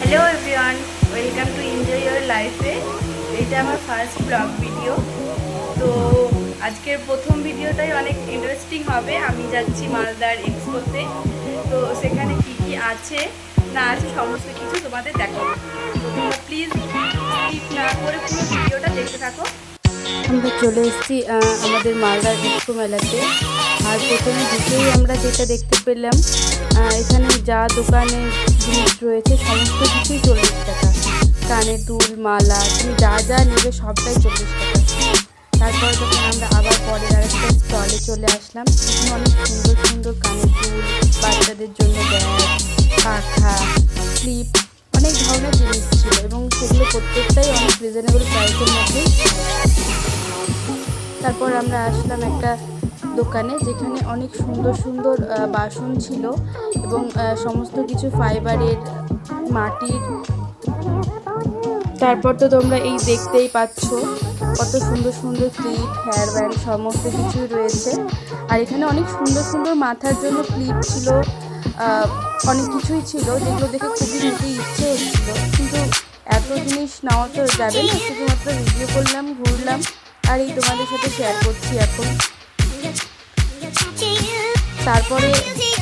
Hello everyone welcome to enjoy your লাইফে এটা আমার ফার্স্ট ব্লগ ভিডিও তো আজকের প্রথম ভিডিওটাই অনেক ইন্টারেস্টিং হবে। আমি যাচ্ছি মালদার এক্সপোতে তো। সেখানে কি কি আছে, না আছে, সমস্ত কিছু তোমাদের তোমরা প্লিজ না করে পুরো ভিডিওটা দেখতে থাকো। আমরা চলে এসেছি আমাদের মালদার এক্সপো মেলাতে। আর প্রথমে ঢুকেই আমরা যেটা দেখতে পেলাম এখানে যা দোকানে রয়েছে, সমস্ত কিছুই চল্লিশ টাকা। কানে দুল, মালা, তুমি যা যা নেবে সবটাই চল্লিশ টাকা। তারপরে যখন আমরা আবার পরে আরেকটা স্টলে চলে আসলাম অনেক সুন্দর সুন্দর কানের দুল, বাচ্চাদের জন্য ব্যাগ পাখা ক্লিপ, অনেক ধরনের জিনিস ছিল এবং সেগুলো প্রত্যেকটাই অনেক রিজনেবল প্রাইসের মধ্যেই তারপর আমরা আসলাম একটা দোকানে, যেখানে অনেক সুন্দর সুন্দর বাসন ছিল। এবং সমস্ত কিছু ফাইবারের মাটির। তারপর তো তোমরা এই দেখতেই পাচ্ছ কত সুন্দর সুন্দর ক্লিপ হেয়ার ব্যান্ড সমস্ত কিছুই রয়েছে। আর এখানে অনেক সুন্দর সুন্দর মাথার জন্য ক্লিপ ছিল অনেক কিছুই ছিল যেগুলো দেখে খুবই নিতে ইচ্ছে হচ্ছিল। কিন্তু এত জিনিস নেওয়া তো যাবে না, শুধুমাত্র ভিডিও করলাম, ঘুরলাম, আর এই তোমাদের সাথে শেয়ার করছি এখন। তারপরে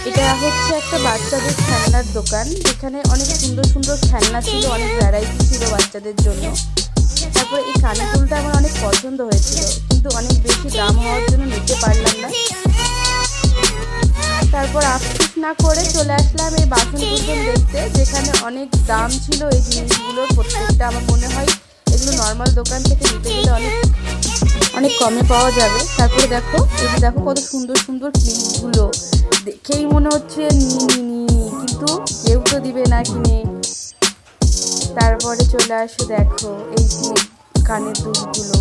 এটা হচ্ছে একটা বাচ্চাদের খেলনার দোকান। যেখানে অনেক সুন্দর সুন্দর খেলনা ছিল, অনেক ভ্যারাইটি ছিল বাচ্চাদের জন্য। তারপরে এই কানের আমার অনেক পছন্দ হয়েছিল, কিন্তু অনেক বেশি দাম হওয়ার জন্য নিতে পারলাম না। তারপর আফসোস না করে চলে আসলাম এই বাসন কুসন দেখতে, যেখানে অনেক দাম ছিল এই জিনিসগুলোর প্রত্যেকটা। আমার মনে হয় এগুলো নর্মাল দোকান থেকে নিতে গেলে অনেক অনেক কমে পাওয়া যাবে। তারপরে দেখো যে দেখো কত সুন্দর সুন্দর ক্লিপগুলো দেখেই মনে হচ্ছে? কিন্তু কেউ তো দিবে না কিনে। তারপরে চলে আসো, দেখো এই কানের দুলগুলো।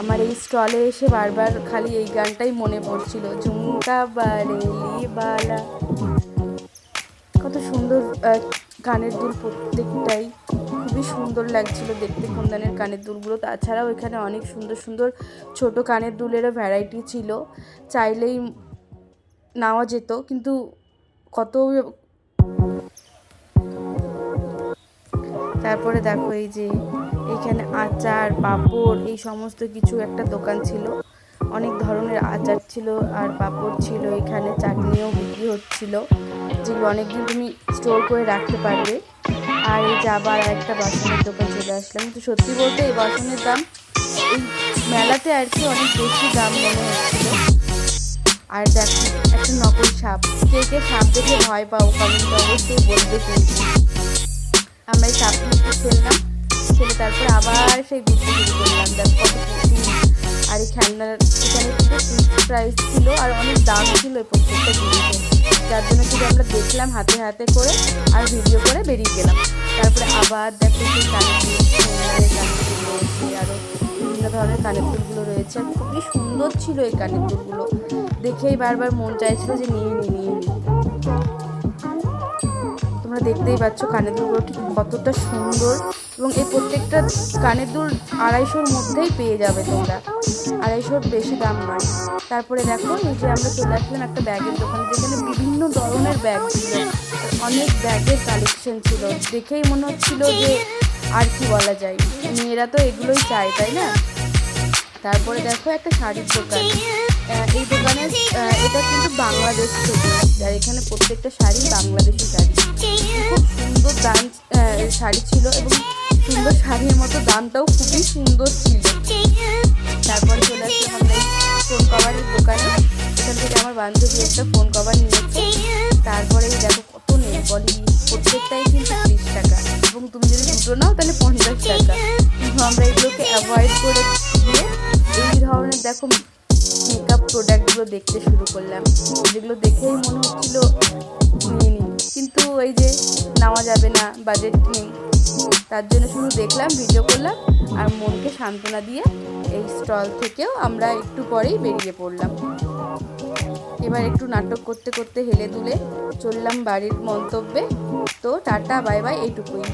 আমার এই স্টলে এসে বারবার খালি এই গানটাই মনে পড়ছিল। ঝুমকা বারেলি বালা। কত সুন্দর কানের দুল প্রত্যেকটাই। খুবই সুন্দর লাগছিল দেখতে কুন্দানের কানের দুলগুলো। তাছাড়াও এখানে অনেক সুন্দর সুন্দর ছোট কানের দুলেরও ভ্যারাইটি ছিল। চাইলেই নেওয়া যেত, কিন্তু কত তারপরে দেখো এই যে এখানে আচার, পাঁপড়, এই সমস্ত কিছু একটা দোকান ছিল। অনেক ধরনের আচার ছিল আর পাঁপড় ছিল, এখানে চাটনিও বিক্রি হচ্ছিল, যেগুলো অনেকদিন তুমি স্টোর করে রাখতে পারবে। আর এই যে আবার একটা বাসনের দোকান চলে আসলাম। কিন্তু সত্যি বলতে এই বাসনের দাম এই মেলাতে আর কি অনেক বেশি দাম মনে হচ্ছিল। আর দেখো, একটা নকল সাপ। কে কে সাপ দেখে ভয় পাও কমেন্টে অবশ্যই বলবে কিন্তু। আমরা এই সাপ নিয়ে একটু খেললাম, খেলে তারপরে আবার সেই ঘুরতে শুরু করলাম দেখ আর এই খেলনার এখানে কিন্তু প্রাইস ছিল আর অনেক দাম ছিল এই প্রত্যেকটা জিনিসের। যার জন্য শুধু আমরা দেখলাম হাতে হাতে করে আর ভিডিও করে বেরিয়ে গেলাম। তারপরে আবার দেখো, সেই ধরনের কানের দুলগুলো রয়েছে আর খুবই সুন্দর ছিল এই কানের দুলগুলো দেখেই বারবার মন চাইছিল যে নিয়ে নিয়ে নিই তোমরা দেখতেই পাচ্ছ কানের দুলগুলো ঠিক কতটা সুন্দর এবং এই প্রত্যেকটা কানের দুল আড়াইশোর মধ্যেই পেয়ে যাবে তোমরা। আড়াইশোর বেশি দাম নয়। তারপরে দেখো যে আমরা চলে আসলাম একটা ব্যাগের দোকানে, যেখানে বিভিন্ন ধরনের ব্যাগ ছিল। অনেক ব্যাগের কালেকশন ছিল। দেখেই মনে হচ্ছিল যে আর কি বলা যায়। মেয়েরা তো এগুলোই চায়, তাই না? তারপরে দেখো একটা শাড়ির দোকান। এই দোকানের আহ, এটা কিন্তু বাংলাদেশ থেকে। আর এখানে প্রত্যেকটা শাড়ি বাংলাদেশি শাড়ি। খুব সুন্দর দাম শাড়ি ছিল এবং সুন্দর শাড়ির মতো দামটাও খুবই সুন্দর ছিল। তারপরে চলে আসলাম আমরা ফোন কভারের দোকানে। এখান থেকে আমার বান্ধবী একটা ফোন কভার নিয়েছে। তারপরে দেখো কত নেই বলি প্রত্যেকটাই কিন্তু ত্রিশ টাকা। এবং তুমি যদি দুটো নাও তাহলে পঞ্চাশ টাকা। কিন্তু আমরা এগুলোকে অ্যাভয়েড করে দিয়ে এই ধরনের দেখো মেকআপ প্রোডাক্টগুলো দেখতে শুরু করলাম। যেগুলো দেখেই মনে হচ্ছিল নিয়ে নিই। কিন্তু ওই যে নেওয়া যাবে না বাজেট নেই। তার জন্য শুধু দেখলাম ভিডিও করলাম আর মনকে সান্ত্বনা দিয়ে এই স্টল থেকেও আমরা একটু পরেই বেরিয়ে পড়লাম। এবার একটু নাটক করতে করতে হেলে দুলে চললাম বাড়ির মন্তব্যে। তো টাটা বাই বাই এইটুকুই।